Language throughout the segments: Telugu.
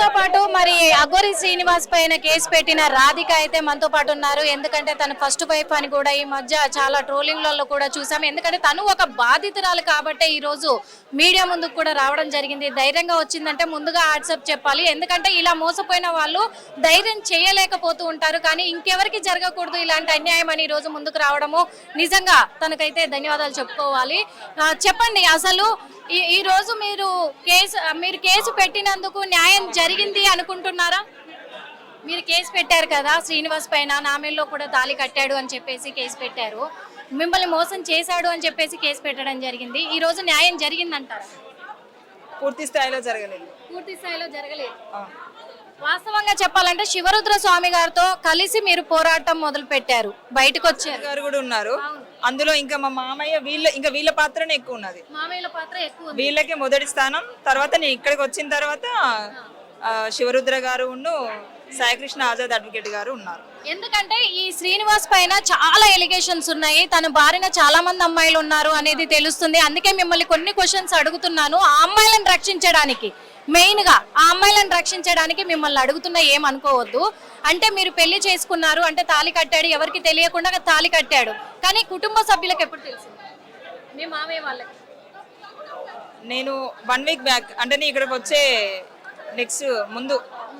తో పాటు మరి అగోరి శ్రీనివాస్ పైన కేసు పెట్టిన రాధిక అయితే మనతో పాటు ఉన్నారు. ఎందుకంటే తన ఫస్ట్ వైఫ్ అని కూడా ఈ మధ్య చాలా ట్రోలింగ్లలో కూడా చూసాం. ఎందుకంటే తను ఒక బాధితురాలు కాబట్టే ఈ రోజు మీడియా ముందుకు కూడా రావడం జరిగింది. ధైర్యంగా వచ్చిందంటే ముందుగా వాట్సాప్ చెప్పాలి. ఎందుకంటే ఇలా మోసపోయిన వాళ్ళు ధైర్యం చేయలేకపోతూ ఉంటారు. కానీ ఇంకెవరికి జరగకూడదు ఇలాంటి అన్యాయం అని ఈ రోజు ముందుకు రావడము నిజంగా తనకైతే ధన్యవాదాలు చెప్పుకోవాలి. చెప్పండి అసలు ఈ ఈ రోజు మీరు కేసు మీరు కేసు పెట్టినందుకు న్యాయం జరిగింది అనుకుంటున్నారా? మీరు కేసు పెట్టారు కదా శ్రీనివాస్ పైన నామేల్లో కూడా తాళి కట్టాడు అని చెప్పేసి కేసు పెట్టారు. మిమ్మల్ని మోసం చేశాడు అని చెప్పేసి కేసు పెట్టడం జరిగింది. ఈ రోజు న్యాయం జరిగిందంటారా? పూర్తి స్థాయిలో జరగలేదు. పూర్తి స్థాయిలో జరగలేదు. వాస్తవంగా చెప్పాలంటే శివరుద్ర స్వామి గారితో కలిసి మీరు పోరాటం మొదలు పెట్టారు బయటకు వచ్చారు. గారు కూడా ఉన్నారు. అందులో ఇంకా మా మామయ్య వీళ్ళ ఇంకా వీళ్ళ పాత్రనే ఎక్కువ ఉన్నది. మామయ్యల పాత్ర ఎక్కువ. వీళ్ళకే మొదటి స్థానం తర్వాత నేను ఇక్కడికి వచ్చిన తర్వాత శివరుద్ర గారు ఉన్ను సాయికృష్ణ ఆజాద్ అడ్వకేట్ గారు ఉన్నారు. ఎందుకంటే ఈ శ్రీనివాస్ పైన చాలా ఎలిగేషన్స్ ఉన్నాయి. తన బారిన చాలా మంది అమ్మాయిలు ఉన్నారు అనేది తెలుస్తుంది. అందుకే మిమ్మల్ని కొన్ని క్వశ్చన్స్ అడుగుతున్నాను. ఆ అమ్మాయిలను రక్షించడానికి మెయిన్గా ఆ అమ్మాయిలను రక్షించడానికి మిమ్మల్ని అడుగుతున్నా ఏమనుకోవద్దు. అంటే మీరు పెళ్ళి చేసుకున్నారు అంటే తాళి కట్టాడు ఎవరికి తెలియకుండా తాళి కట్టాడు. కానీ కుటుంబ సభ్యులకు ఎప్పుడు తెలుసు? మీ మామయ్య వాళ్ళకి. నేను వన్ వీక్ బ్యాక్ అంటే నేను ఇక్కడికి వచ్చే నెక్స్ట్ ముందు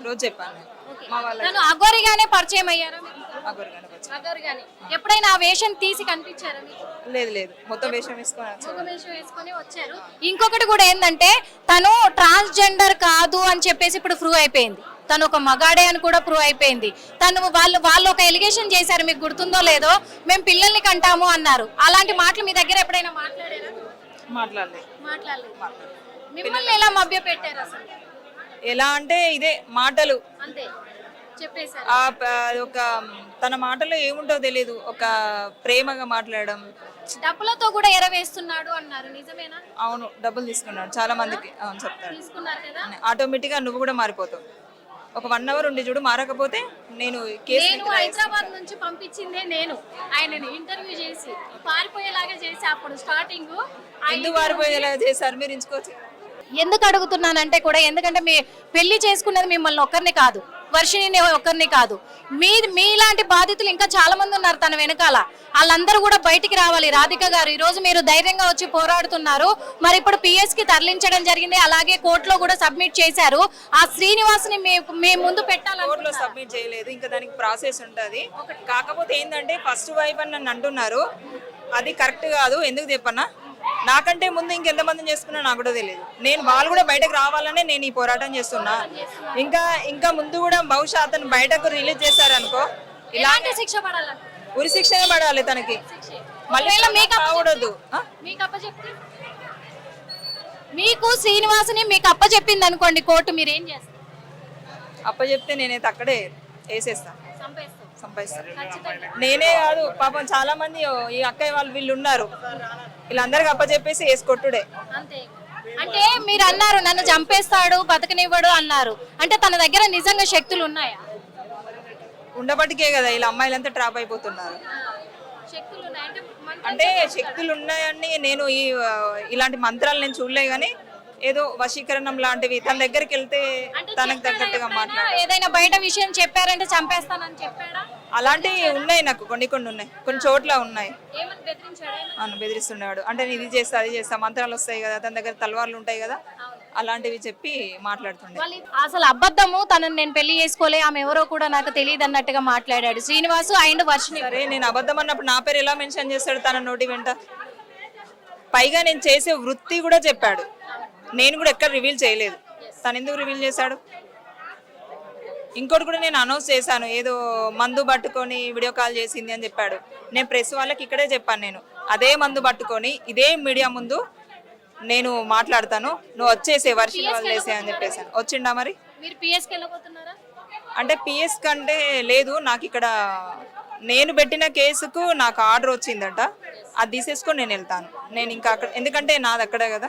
రోజు చెప్పాను నేను. మా వాళ్ళ తను అఘోరిగానే పరిచయం అయ్యారా? మీకు? అగోరు కనుక అఘోరిగానే. ఎప్పుడైనా ఆ వేషం తీసి కనిపించారా మీకు? లేదు లేదు. మొత్తం వేషం వేసుకొని వచ్చాను. వేసుకొని వచ్చారు. ఇంకొకటి కూడా ఏంటంటే తను ట్రాన్స్జెండర్ కాదు అని చెప్పేసి ఇప్పుడు ప్రూవ్ అయిపోయింది. తను ఒక మగాడే అని కూడా ప్రూవ్ అయిపోయింది. తను వాళ్ళు వాళ్ళు ఒక ఎలిగేషన్ చేశారు. మీకు గుర్తుందో లేదో మేము పిల్లల్ని కంటాము అన్నారు. అలాంటి మాటలు మీ దగ్గర ఎప్పుడైనా మాట్లాడారా? మాట్లాడలేదు. మాట్లాడలేదు. మిమ్మల్ని ఎలా మభ్య పెట్టారు అసలు? ఎలా అంటే ఇదే మాటలు. అంతే. చెప్పేశారు. ఆ ప- ఒక తన మాటలో ఏముంటో తెలియదు ఒక ప్రేమగా మాట్లాడడం. డబ్బులతో కూడా ఎరవేస్తున్నాడు అన్నారు. నిజమేనా? అవును డబ్బులు తీసుకున్నాడు. చాలా మందికి అవును? చెప్తాడు. తీసుకున్నారు కదా? ఆటోమేటిక్గా నువ్వు కూడా మారిపోతావు. ఒక వన్ అవర్ ఉండి చూడు మారకపోతే నేను కేసు నేను హైదరాబాద్ నుంచి పంపించిందే నేను. ఆయనని ఇంటర్వ్యూ చేసి పారిపోయేలాగా చేసి అప్పుడు స్టార్టింగ్. ఎందుకు మారిపోయేలా చేశారు మీరు ఎంచుకోవచ్చు ఎందుకు అడుగుతున్నానంటే కూడా ఎందుకంటే మీ పెళ్ళి చేసుకున్నది మిమ్మల్ని ఒక్కరిని కాదు వర్షిణిని ఒక్కరిని కాదు. మీ మీలాంటి బాధితులు ఇంకా చాలా మంది ఉన్నారు తన వెనకాల. వాళ్ళందరూ కూడా బయటికి రావాలి. రాధిక గారు ఈ రోజు మీరు ధైర్యంగా వచ్చి పోరాడుతున్నారు. మరి ఇప్పుడు పిఎస్కి తరలించడం జరిగింది. అలాగే కోర్టులో కూడా సబ్మిట్ చేశారు. ఆ శ్రీనివాస్ని మీ ముందు పెట్టాలి కోర్టులో సబ్మిట్ చేయలేదు. ఇంకా దానికి ప్రాసెస్ ఉంటుంది. కాకపోతే ఏంటంటే ఫస్ట్ వైఫ్ అని నన్ను అంటున్నారు అది కరెక్ట్ కాదు. ఎందుకు చెప్పన్నా? నాకంటే ముందు ఇంకెంతమందిని చేసుకున్నా నాకు కూడా తెలియదు నేను వాళ్ళు కూడా బయటకు రావాలనే నేను ఈ పోరాటం చేస్తున్నా. ఇంకా ఇంకా ముందు కూడా బహుశా అతను బయటకు రిలీజ్ చేశారనుకో ఇలా ఎలాంటి శిక్ష పడాలని ఉరి శిక్షనే పడాలి తనకి. మళ్ళీ ఒకవేళ మీకు శ్రీనివాసుని మీకు అప్పచెప్పింది అనుకోండి కోర్టు మీరు ఏం చేస్తారు? అప్పచెప్తే నేనైతే అక్కడే వేసేస్తాను సంపాదిస్తాను నేనే కాదు పాపం చాలా మంది ఈ అక్కయ్య వాళ్ళు వీళ్ళు ఉన్నారు. వీళ్ళందరికి అప్పచెప్పేసి వేసి కొట్టుడే అంతే. అంటే మీరు అన్నారు నన్ను చంపేస్తాడు బతకనివ్వడు అన్నారు. అంటే తన దగ్గర నిజంగా శక్తులు ఉన్నాయా? ఉండబట్టికే కదా ఇలా అమ్మాయిలంతా ట్రాప్ అయిపోతున్నారు. శక్తులు ఉన్నాయి? అంటే శక్తులు ఉన్నాయని నేను ఈ ఇలాంటి మంత్రాలు నేను చూడలే కానీ ఏదో వశీకరణం లాంటివి తన దగ్గరికి వెళ్తే అంటే తనకు చెప్పాడా తగ్గట్టుగా ఎప్పుడైనా? మాట్లాడాలి ఏదైనా బయట విషయం చెప్పారంటే చంపేస్తానని చెప్పాడా? అలాంటివి ఉన్నాయి నాకు కొన్ని కొన్ని ఉన్నాయి. కొన్ని చోట్ల ఉన్నాయి? అవును బెదిరిస్తున్నాడు అంటే నేను ఇది చేస్తా అది చేస్తా మంత్రాలు వస్తాయి కదా తన దగ్గర తలవార్లు ఉంటాయి కదా అలాంటివి చెప్పి మాట్లాడుతుండే. అసలు అబద్ధము తనని నేను పెళ్ళి చేసుకోలే ఆమె ఎవరో కూడా నాకు తెలియదు అన్నట్టుగా మాట్లాడాడు. శ్రీనివాసు అండ్ వర్షిని సరే నేను అబద్ధం అన్నప్పుడు నా పేరు ఎలా మెన్షన్ చేస్తాడు తన నోటి వెంట? పైగా నేను చేసే వృత్తి కూడా చెప్పాడు. నేను కూడా ఎక్కడ రివీల్ చేయలేదు. తను ఎందుకు రివీల్ చేశాడు? ఇంకోటి కూడా నేను అనౌన్స్ చేశాను. ఏదో మందు పట్టుకొని వీడియో కాల్ చేసింది అని చెప్పాడు. నేను ప్రెస్ వాళ్ళకి ఇక్కడే చెప్పాను నేను. అదే మందు పట్టుకొని ఇదే మీడియా ముందు నేను మాట్లాడతాను. నువ్వు వచ్చేసే వర్షం వదిలేసే అని చెప్పేసాను వచ్చిండా మరి? మీరు పిఎస్కి వెళ్ళబోతున్నారా? అంటే పిఎస్ కంటే లేదు. నాకు ఇక్కడ నేను పెట్టిన కేసుకు నాకు ఆర్డర్ వచ్చిందట. అది తీసేసుకొని నేను వెళ్తాను. నేను ఇంకా అక్కడ ఎందుకంటే నాది అక్కడే కదా.